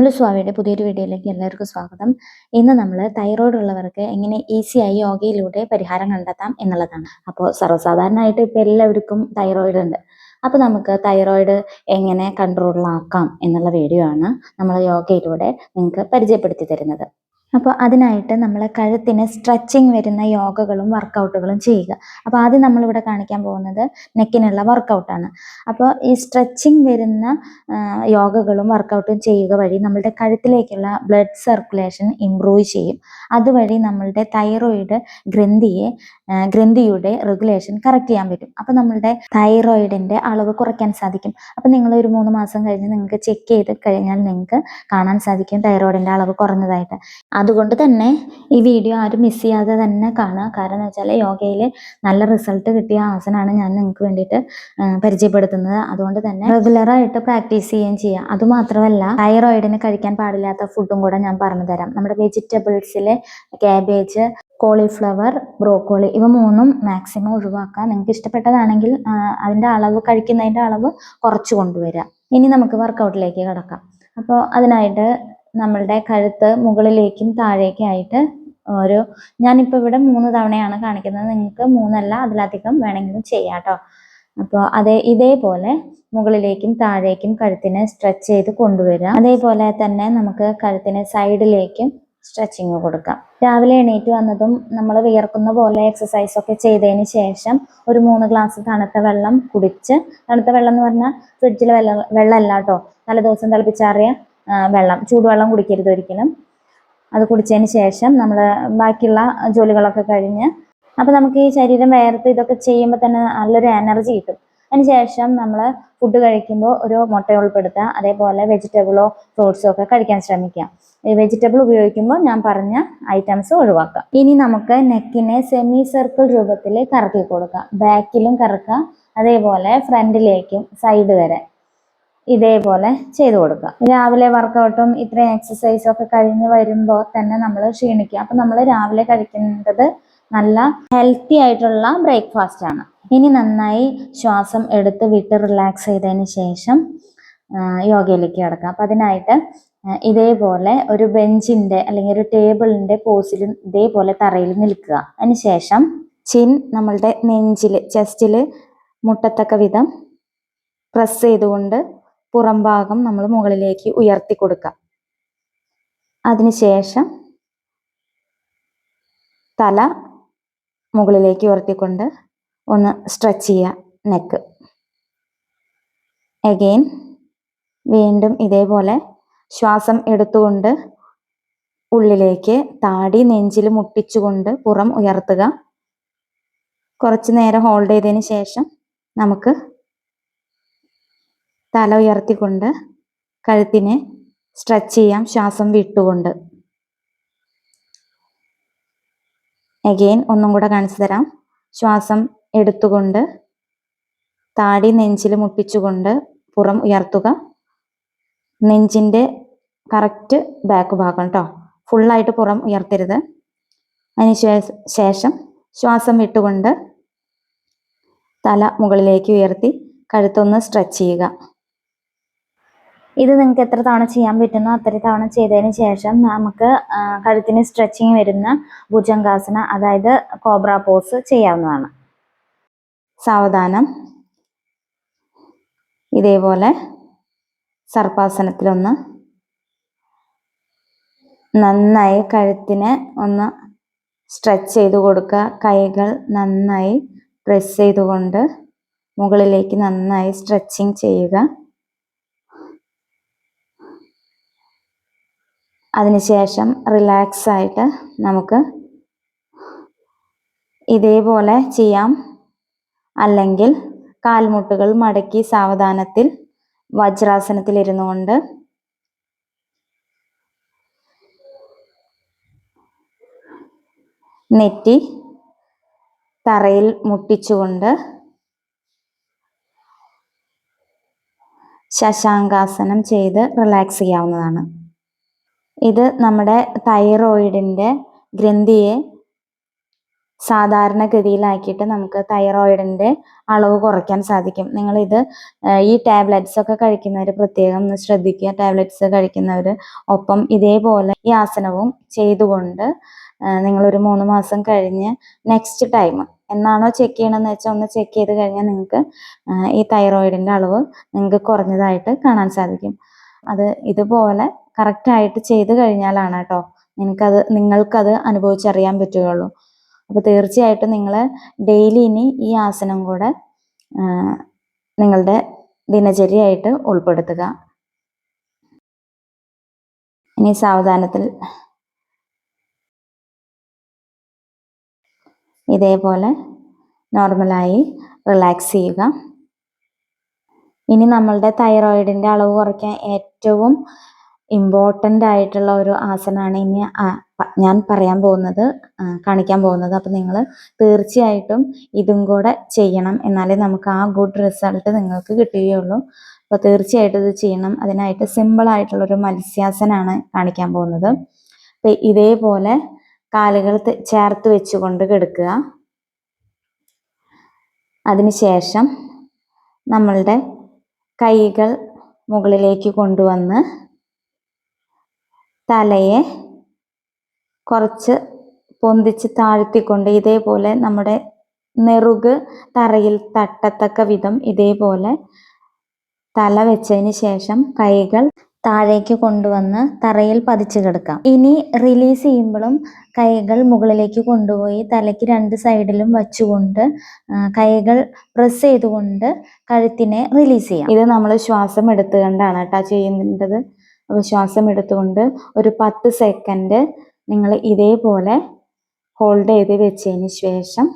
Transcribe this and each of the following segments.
നമ്മൾ സ്വാമിയുടെ പുതിയൊരു വീഡിയോയിലേക്ക് എല്ലാവർക്കും സ്വാഗതം. ഇന്ന് നമ്മൾ തൈറോയ്ഡ് ഉള്ളവർക്ക് എങ്ങനെ ഈസിയായി യോഗയിലൂടെ പരിഹാരം കണ്ടെത്താം എന്നുള്ളതാണ്. അപ്പോൾ സർവസാധാരണമായിട്ട് ഇപ്പോൾ എല്ലാവർക്കും തൈറോയ്ഡ് ഉണ്ട് അപ്പോൾ നമുക്ക് തൈറോയ്ഡ് എങ്ങനെ കൺട്രോളിലാക്കാം എന്നുള്ള വീഡിയോ ആണ് നമ്മൾ യോഗയിലൂടെ നിങ്ങൾക്ക് പരിചയപ്പെടുത്തി തരുന്നത്. അപ്പോൾ അതിനായിട്ട് നമ്മൾ കഴുത്തിന് സ്ട്രെച്ചിങ് വരുന്ന യോഗകളും വർക്കൗട്ടുകളും ചെയ്യുക. അപ്പോൾ ആദ്യം നമ്മളിവിടെ കാണിക്കാൻ പോകുന്നത് നെക്കിനുള്ള വർക്കൗട്ടാണ് അപ്പോൾ ഈ സ്ട്രെച്ചിങ് വരുന്ന യോഗകളും വർക്കൗട്ടും ചെയ്യുക വഴി നമ്മളുടെ കഴുത്തിലേക്കുള്ള ബ്ലഡ് സർക്കുലേഷൻ ഇംപ്രൂവ് ചെയ്യും. അതുവഴി നമ്മളുടെ തൈറോയിഡ് ഗ്രന്ഥിയെ ഗ്രന്ഥിയുടെ റെഗുലേഷൻ കറക്റ്റ് ചെയ്യാൻ പറ്റും. അപ്പോൾ നമ്മളുടെ തൈറോയിഡിന്റെ അളവ് കുറയ്ക്കാൻ സാധിക്കും. അപ്പോൾ നിങ്ങൾ ഒരു മൂന്ന് മാസം കഴിഞ്ഞ് നിങ്ങൾക്ക് ചെക്ക് ചെയ്ത് കഴിഞ്ഞാൽ നിങ്ങൾക്ക് കാണാൻ സാധിക്കും തൈറോയിഡിന്റെ അളവ് കുറഞ്ഞതായിട്ട്. അതുകൊണ്ട് തന്നെ ഈ വീഡിയോ ആരും മിസ് ചെയ്യാതെ തന്നെ കാണുക. കാരണം വെച്ചാൽ യോഗയിൽ നല്ല റിസൾട്ട് കിട്ടിയ ആസനാണ് ഞാൻ നിങ്ങൾക്ക് വേണ്ടിയിട്ട് പരിചയപ്പെടുത്തുന്നത്. അതുകൊണ്ട് തന്നെ റെഗുലറായിട്ട് പ്രാക്ടീസ് ചെയ്യുകയും ചെയ്യുക. അതുമാത്രമല്ല തൈറോയിഡിന് കഴിക്കാൻ പാടില്ലാത്ത ഫുഡും കൂടെ ഞാൻ പറഞ്ഞു തരാം നമ്മുടെ വെജിറ്റബിൾസിൽ ക്യാബേജ് കോളിഫ്ലവർ ബ്രോക്കോളി ഇവ മൂന്നും മാക്സിമം ഒഴിവാക്കുക. നിങ്ങൾക്ക് ഇഷ്ടപ്പെട്ടതാണെങ്കിൽ അതിന്റെ അളവ് കഴിക്കുന്നതിന്റെ അളവ് കുറച്ച് കൊണ്ടുവരിക. ഇനി നമുക്ക് വർക്കൗട്ടിലേക്ക് കിടക്കാം. അപ്പോൾ അതിനായിട്ട് നമ്മളുടെ കഴുത്ത് മുകളിലേക്കും താഴേക്കായിട്ട് ഒരു ഞാനിപ്പോൾ ഇവിടെ മൂന്ന് തവണയാണ് കാണിക്കുന്നത്. നിങ്ങൾക്ക് മൂന്നല്ല അതിലധികം വേണമെങ്കിലും ചെയ്യാം കേട്ടോ അപ്പോൾ അതേ ഇതേപോലെ മുകളിലേക്കും താഴേക്കും കഴുത്തിനെ സ്ട്രെച്ച് ചെയ്ത് കൊണ്ടുവരിക. അതേപോലെ തന്നെ നമുക്ക് കഴുത്തിനെ സൈഡിലേക്കും സ്ട്രെച്ചിങ് കൊടുക്കാം. രാവിലെ എണീറ്റ് വന്നതും നമ്മൾ വിയർക്കുന്ന പോലെ എക്സസൈസ് ഒക്കെ ചെയ്തതിന് ശേഷം ഒരു മൂന്ന് ഗ്ലാസ് തണുത്ത വെള്ളം കുടിച്ച് തണുത്ത വെള്ളം എന്ന് പറഞ്ഞാൽ ഫ്രിഡ്ജിൽ വെള്ളം വെള്ളമല്ല കേട്ടോ. തലേദിവസം തിളപ്പിച്ചാറിയ വെള്ളം ചൂടുവെള്ളം കുടിക്കരുത് ഒരിക്കലും. അത് കുടിച്ചതിന് ശേഷം നമ്മൾ ബാക്കിയുള്ള ജോലികളൊക്കെ കഴിഞ്ഞ് അപ്പോൾ നമുക്ക് ഈ ശരീരം വേർത്ത് ഇതൊക്കെ ചെയ്യുമ്പോൾ തന്നെ നല്ലൊരു എനർജി കിട്ടും. അതിന് ശേഷം നമ്മൾ ഫുഡ് കഴിക്കുമ്പോൾ ഒരു മുട്ട ഉൾപ്പെടുത്തുക അതേപോലെ വെജിറ്റബിളോ ഫ്രൂട്ട്സോ ഒക്കെ കഴിക്കാൻ ശ്രമിക്കുക വെജിറ്റബിൾ ഉപയോഗിക്കുമ്പോൾ ഞാൻ പറഞ്ഞ ഐറ്റംസ് ഒഴിവാക്കുക ഇനി നമുക്ക് നെക്കിനെ സെമി സർക്കിൾ രൂപത്തിൽ കറക്കി കൊടുക്കാം. ബാക്കിലും കറക്കുക അതേപോലെ ഫ്രണ്ടിലേക്കും സൈഡ് വരെ ഇതേപോലെ ചെയ്തു കൊടുക്കുക രാവിലെ വർക്കൗട്ടും ഇത്രയും എക്സസൈസും ഒക്കെ കഴിഞ്ഞ് വരുമ്പോൾ തന്നെ നമ്മൾ ക്ഷീണിക്കുക അപ്പം നമ്മൾ രാവിലെ കഴിക്കേണ്ടത് നല്ല ഹെൽത്തി ആയിട്ടുള്ള ബ്രേക്ക്ഫാസ്റ്റ് ആണ്. ഇനി നന്നായി ശ്വാസം എടുത്ത് വിട്ട് റിലാക്സ് ചെയ്തതിന് ശേഷം യോഗയിലേക്ക് കിടക്കാം. അപ്പം അതിനായിട്ട് ഇതേപോലെ ഒരു ബെഞ്ചിന്റെ അല്ലെങ്കിൽ ഒരു ടേബിളിന്റെ പോസിൽ ഇതേപോലെ തറയിൽ നിൽക്കുക. അതിനുശേഷം ചിൻ നമ്മളുടെ നെഞ്ചിൽ ചെസ്റ്റിൽ മുട്ടത്തക്ക വിധം പ്രസ് ചെയ്തുകൊണ്ട് പുറംഭാഗം നമ്മൾ മുകളിലേക്ക് ഉയർത്തി കൊടുക്കുക. അതിനുശേഷം തല മുകളിലേക്ക് ഉയർത്തിക്കൊണ്ട് ഒന്ന് സ്ട്രെച്ച് ചെയ്യുക നെക്ക് എഗെയിൻ വീണ്ടും ഇതേപോലെ ശ്വാസം എടുത്തുകൊണ്ട് ഉള്ളിലേക്ക് താടി നെഞ്ചിൽ മുട്ടിച്ചുകൊണ്ട് പുറം ഉയർത്തുക. കുറച്ച് നേരം ഹോൾഡ് ചെയ്തതിന് ശേഷം നമുക്ക് തല ഉയർത്തിക്കൊണ്ട് കഴുത്തിനെ സ്ട്രെച്ച് ചെയ്യാം ശ്വാസം വിട്ടുകൊണ്ട്. എഗെയിൻ ഒന്നും കൂടെ കാണിച്ചു തരാം. ശ്വാസം എടുത്തുകൊണ്ട് താടി നെഞ്ചിൽ മുട്ടിച്ചുകൊണ്ട് പുറം ഉയർത്തുക. നെഞ്ചിന്റെ കറക്റ്റ് ബാക്ക് ഭാഗം കേട്ടോ ഫുള്ളായിട്ട് പുറം ഉയർത്തരുത്. അതിന് ശേഷം ശ്വാസം വിട്ടുകൊണ്ട് തല മുകളിലേക്ക് ഉയർത്തി കഴുത്തൊന്ന് സ്ട്രെച്ച് ചെയ്യുക. ഇത് നിങ്ങൾക്ക് എത്ര തവണ ചെയ്യാൻ പറ്റുന്നോ അത്ര തവണ ചെയ്തതിന് ശേഷം നമുക്ക് കഴുത്തിന് സ്ട്രെച്ചിങ് വരുന്ന ഭുജംഗാസന അതായത് കോബ്ര പോസ് ചെയ്യാവുന്നതാണ്. സാവധാനം. ഇതേപോലെ സർപ്പാസനത്തിലൊന്ന് നന്നായി കഴുത്തിനെ ഒന്ന് സ്ട്രെച്ച് ചെയ്ത് കൊടുക്കുക കൈകൾ നന്നായി പ്രസ് ചെയ്തുകൊണ്ട് മുകളിലേക്ക് നന്നായി സ്ട്രെച്ചിങ് ചെയ്യുക. അതിനുശേഷം റിലാക്സ് ആയിട്ട് നമുക്ക് ഇതേപോലെ ചെയ്യാം. അല്ലെങ്കിൽ കാൽമുട്ടുകൾ മടക്കി സാവധാനത്തിൽ വജ്രാസനത്തിൽ ഇരുന്നു കൊണ്ട് നെറ്റി തറയിൽ മുട്ടിച്ചുകൊണ്ട് ശശാങ്കാസനം ചെയ്ത് റിലാക്സ് ചെയ്യാവുന്നതാണ്. ഇത് നമ്മുടെ തൈറോയിഡിന്റെ ഗ്രന്ഥിയെ സാധാരണഗതിയിലാക്കിയിട്ട് നമുക്ക് തൈറോയിഡിന്റെ അളവ് കുറയ്ക്കാൻ സാധിക്കും. നിങ്ങളിത് ഈ ടാബ്ലറ്റ്സ് ഒക്കെ കഴിക്കുന്നവർ പ്രത്യേകം ഒന്ന് ശ്രദ്ധിക്കുക. ടാബ്ലറ്റ്സ് കഴിക്കുന്നവർ ഒപ്പം ഇതേപോലെ ഈ ആസനവും ചെയ്തുകൊണ്ട് നിങ്ങളൊരു മൂന്ന് മാസം കഴിഞ്ഞ് നെക്സ്റ്റ് ടൈം എന്നാണോ ചെക്ക് ചെയ്യണമെന്ന് വെച്ചാൽ ഒന്ന് ചെക്ക് ചെയ്ത് കഴിഞ്ഞാൽ നിങ്ങൾക്ക് ഈ തൈറോയിഡിന്റെ അളവ് നിങ്ങൾക്ക് കുറഞ്ഞതായിട്ട് കാണാൻ സാധിക്കും. അത് ഇതുപോലെ കറക്റ്റായിട്ട് ചെയ്ത് കഴിഞ്ഞാലാണ് കേട്ടോ നിനക്കത് നിങ്ങൾക്കത് അനുഭവിച്ചറിയാൻ പറ്റുകയുള്ളൂ. അപ്പോൾ തീർച്ചയായിട്ടും നിങ്ങൾ ഡെയിലി ഇനി ഈ ആസനം കൂടെ നിങ്ങളുടെ ദിനചര്യയായിട്ട് ഉൾപ്പെടുത്തുക. ഇനി സാവധാനത്തിൽ ഇതേപോലെ നോർമലായി റിലാക്സ് ചെയ്യുക. ഇനി നമ്മളുടെ തൈറോയിഡിന്റെ അളവ് കുറയ്ക്കാൻ ഏറ്റവും ഇമ്പോർട്ടന്റ് ആയിട്ടുള്ള ഒരു ആസനമാണ് ഇനി ഞാൻ പറയാൻ പോകുന്നത് കാണിക്കാൻ പോകുന്നത്. അപ്പം നിങ്ങൾ തീർച്ചയായിട്ടും ഇതും കൂടെ ചെയ്യണം. എന്നാലേ നമുക്ക് ആ ഗുഡ് റിസൾട്ട് നിങ്ങൾക്ക് കിട്ടുകയുള്ളൂ. അപ്പോൾ തീർച്ചയായിട്ടും ഇത് ചെയ്യണം. അതിനായിട്ട് സിമ്പിളായിട്ടുള്ളൊരു മത്സ്യാസനാണ് കാണിക്കാൻ പോകുന്നത്. അപ്പം ഇതേപോലെ കാലുകൾ ചേർത്ത് വെച്ചുകൊണ്ട് കിടക്കുക. അതിനുശേഷം നമ്മളുടെ കൈകൾ മുകളിലേക്ക് കൊണ്ടുവന്ന് തലയെ കുറച്ച് പൊന്തിച്ച് താഴ്ത്തിക്കൊണ്ട് ഇതേപോലെ നമ്മുടെ നെറുക് തറയിൽ തട്ടത്തക്ക വിധം ഇതേപോലെ തല വെച്ചതിന് ശേഷം കൈകൾ താഴേക്ക് കൊണ്ടുവന്ന് തറയിൽ പതിച്ചു കിടക്കാം. ഇനി റിലീസ് ചെയ്യുമ്പോഴും കൈകൾ മുകളിലേക്ക് കൊണ്ടുപോയി തലയ്ക്ക് രണ്ട് സൈഡിലും വച്ചുകൊണ്ട് കൈകൾ പ്രസ് ചെയ്തുകൊണ്ട് കഴുത്തിനെ റിലീസ് ചെയ്യാം. ഇത് നമ്മൾ ശ്വാസം എടുത്തുകൊണ്ടാണ് കേട്ടോ ചെയ്യുന്നത്. ശ്വാസം എടുത്തുകൊണ്ട് ഒരു പത്ത് സെക്കൻഡ് നിങ്ങൾ ഇതേപോലെ ഹോൾഡ് ചെയ്ത് വെച്ചതിന് ശേഷം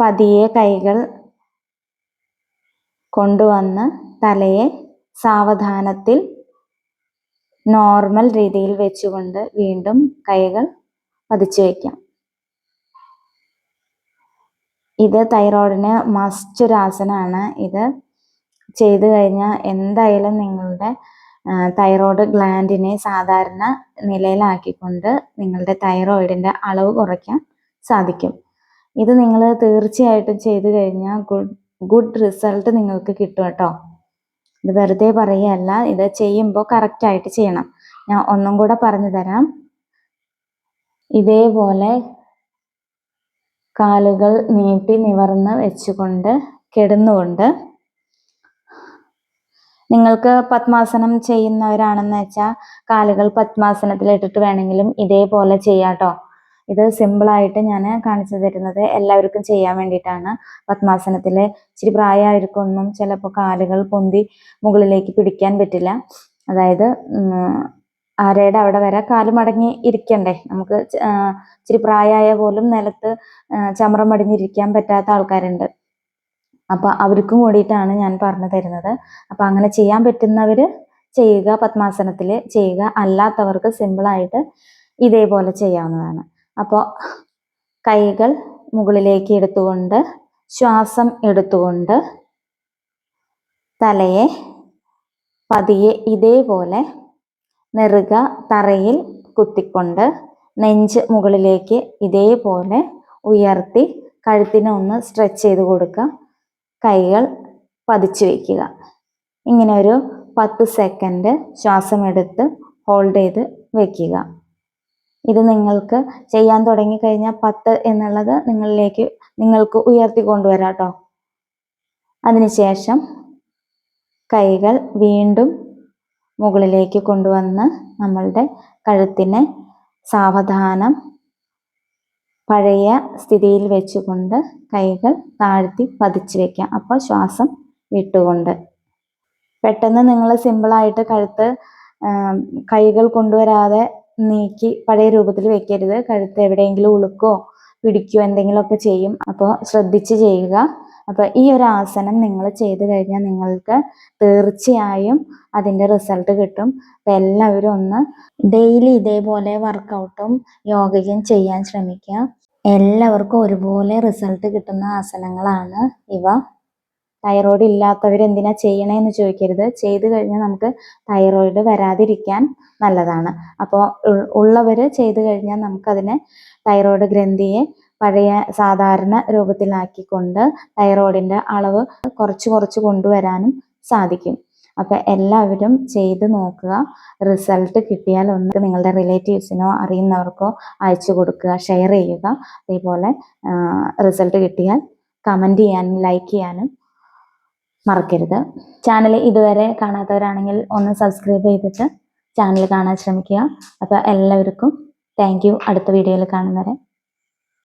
പതിയെ കൈകൾ കൊണ്ടുവന്ന് തലയെ സാവധാനത്തിൽ നോർമൽ രീതിയിൽ വെച്ചുകൊണ്ട് വീണ്ടും കൈകൾ പതിച്ചു വയ്ക്കാം ഇത് തൈറോയിഡിന് മസ്റ്റ് ഒരു ആസനമാണ് ഇത് ചെയ്തു കഴിഞ്ഞാൽ എന്തായാലും നിങ്ങളുടെ തൈറോയ്ഡ് ഗ്ലാൻഡിനെ സാധാരണ നിലയിലാക്കിക്കൊണ്ട് നിങ്ങളുടെ തൈറോയിഡിന്റെ അളവ് കുറയ്ക്കാൻ സാധിക്കും. ഇത് നിങ്ങൾ തീർച്ചയായിട്ടും ചെയ്തു കഴിഞ്ഞാൽ ഗുഡ് ഗുഡ് റിസൾട്ട് നിങ്ങൾക്ക് കിട്ടും കേട്ടോ. ഇത് വെറുതെ പറയുകയല്ല ഇത് ചെയ്യുമ്പോൾ കറക്റ്റായിട്ട് ചെയ്യണം. ഞാൻ ഒന്നും കൂടെ പറഞ്ഞു തരാം. ഇതേപോലെ കാലുകൾ നീട്ടി നിവർന്ന് വെച്ചുകൊണ്ട് കിടന്നുകൊണ്ട് നിങ്ങൾക്ക് പത്മാസനം ചെയ്യുന്നവരാണെന്ന് വെച്ചാൽ കാലുകൾ പത്മാസനത്തിൽ ഇട്ടിട്ട് വേണമെങ്കിലും ഇതേപോലെ ചെയ്യാട്ടോ ഇത് സിമ്പിളായിട്ട് ഞാൻ കാണിച്ചു തരുന്നത് എല്ലാവർക്കും ചെയ്യാൻ വേണ്ടിയിട്ടാണ്. പത്മാസനത്തിൽ ഇച്ചിരി പ്രായമായിരിക്കൊന്നും ചിലപ്പോൾ കാലുകൾ പൊന്തി മുകളിലേക്ക് പിടിക്കാൻ പറ്റില്ല. അതായത് ആരുടെ അവിടെ വരെ കാൽ മടങ്ങി ഇരിക്കണ്ടേ. നമുക്ക് ഇച്ചിരി പ്രായമായ പോലും നിലത്ത് ചമറം മടിഞ്ഞിരിക്കാൻ പറ്റാത്ത ആൾക്കാരുണ്ട്. അപ്പൊ അവർക്കും കൂടിയിട്ടാണ് ഞാൻ പറഞ്ഞു തരുന്നത്. അപ്പൊ അങ്ങനെ ചെയ്യാൻ പറ്റുന്നവര് ചെയ്യുക പത്മാസനത്തിൽ ചെയ്യുക. അല്ലാത്തവർക്ക് സിമ്പിളായിട്ട് ഇതേപോലെ ചെയ്യാവുന്നതാണ്. അപ്പോൾ കൈകൾ മുകളിലേക്ക് എടുത്തുകൊണ്ട് ശ്വാസം എടുത്തുകൊണ്ട് തലയെ പതിയെ ഇതേപോലെ നെറുക തറയിൽ കുത്തിക്കൊണ്ട് നെഞ്ച് മുകളിലേക്ക് ഇതേപോലെ ഉയർത്തി കഴുത്തിനെ ഒന്ന് സ്ട്രെച്ച് ചെയ്ത് കൊടുക്കുക. കൈകൾ പതിച്ചു വയ്ക്കുക ഇങ്ങനെ ഒരു പത്ത് സെക്കൻഡ് ശ്വാസം എടുത്ത് ഹോൾഡ് ചെയ്ത് വയ്ക്കുക ഇത് നിങ്ങൾക്ക് ചെയ്യാൻ തുടങ്ങിക്കഴിഞ്ഞാൽ പത്ത് എന്നുള്ളത് നിങ്ങളിലേക്ക് നിങ്ങൾക്ക് ഉയർത്തി കൊണ്ടുവരാം കേട്ടോ അതിനുശേഷം കൈകൾ വീണ്ടും മുകളിലേക്ക് കൊണ്ടുവന്ന് നമ്മളുടെ കഴുത്തിനെ സാവധാനം പഴയ സ്ഥിതിയിൽ വെച്ചുകൊണ്ട് കൈകൾ താഴ്ത്തി പതിച്ചു വെക്കാം. അപ്പോൾ ശ്വാസം വിട്ടുകൊണ്ട്. പെട്ടെന്ന് നിങ്ങൾ സിമ്പിളായിട്ട് കഴുത്ത് കൈകൾ കൊണ്ടുവരാതെ നീക്കി പഴയ രൂപത്തിൽ വെക്കരുത്. കഴുത്ത് എവിടെയെങ്കിലും ഉളുക്കോ പിടിക്കുകയോ എന്തെങ്കിലുമൊക്കെ ചെയ്യും. അപ്പോൾ ശ്രദ്ധിച്ച് ചെയ്യുക. അപ്പോൾ ഈ ഒരു ആസനം നിങ്ങൾ ചെയ്തു കഴിഞ്ഞാൽ നിങ്ങൾക്ക് തീർച്ചയായും അതിന്റെ റിസൾട്ട് കിട്ടും. അപ്പോൾ എല്ലാവരും ഒന്ന് ഡെയിലി ഇതേപോലെ വർക്കൗട്ടും യോഗയും ചെയ്യാൻ ശ്രമിക്കുക. എല്ലാവർക്കും ഒരുപോലെ റിസൾട്ട് കിട്ടുന്ന ആസനങ്ങളാണ് ഇവ. തൈറോയ്ഡ് ഇല്ലാത്തവർ എന്തിനാ ചെയ്യണേന്ന് ചോദിക്കരുത്. ചെയ്തു കഴിഞ്ഞാൽ നമുക്ക് തൈറോയ്ഡ് വരാതിരിക്കാൻ നല്ലതാണ്. അപ്പോൾ ഉള്ളവർ ചെയ്തു കഴിഞ്ഞാൽ നമുക്കതിനെ തൈറോയ്ഡ് ഗ്രന്ഥിയെ പഴയ സാധാരണ രൂപത്തിലാക്കിക്കൊണ്ട് തൈറോയ്ഡിന്റെ അളവ് കുറച്ച് കുറച്ച് കൊണ്ടുവരാനും സാധിക്കും. അപ്പോൾ എല്ലാവരും ചെയ്ത് നോക്കുക. റിസൾട്ട് കിട്ടിയാൽ ഒന്ന് നിങ്ങളുടെ റിലേറ്റീവ്സിനോ അറിയുന്നവർക്കോ അയച്ചു കൊടുക്കുക ഷെയർ ചെയ്യുക. അതേപോലെ റിസൾട്ട് കിട്ടിയാൽ കമന്റ് ചെയ്യാനും ലൈക്ക് ചെയ്യാനും മറക്കരുത്. ചാനൽ ഇതുവരെ കാണാത്തവരാണെങ്കിൽ ഒന്ന് സബ്സ്ക്രൈബ് ചെയ്തിട്ട് ചാനൽ കാണാൻ ശ്രമിക്കുക. അപ്പോൾ എല്ലാവർക്കും താങ്ക് അടുത്ത വീഡിയോയിൽ കാണുന്നവരെ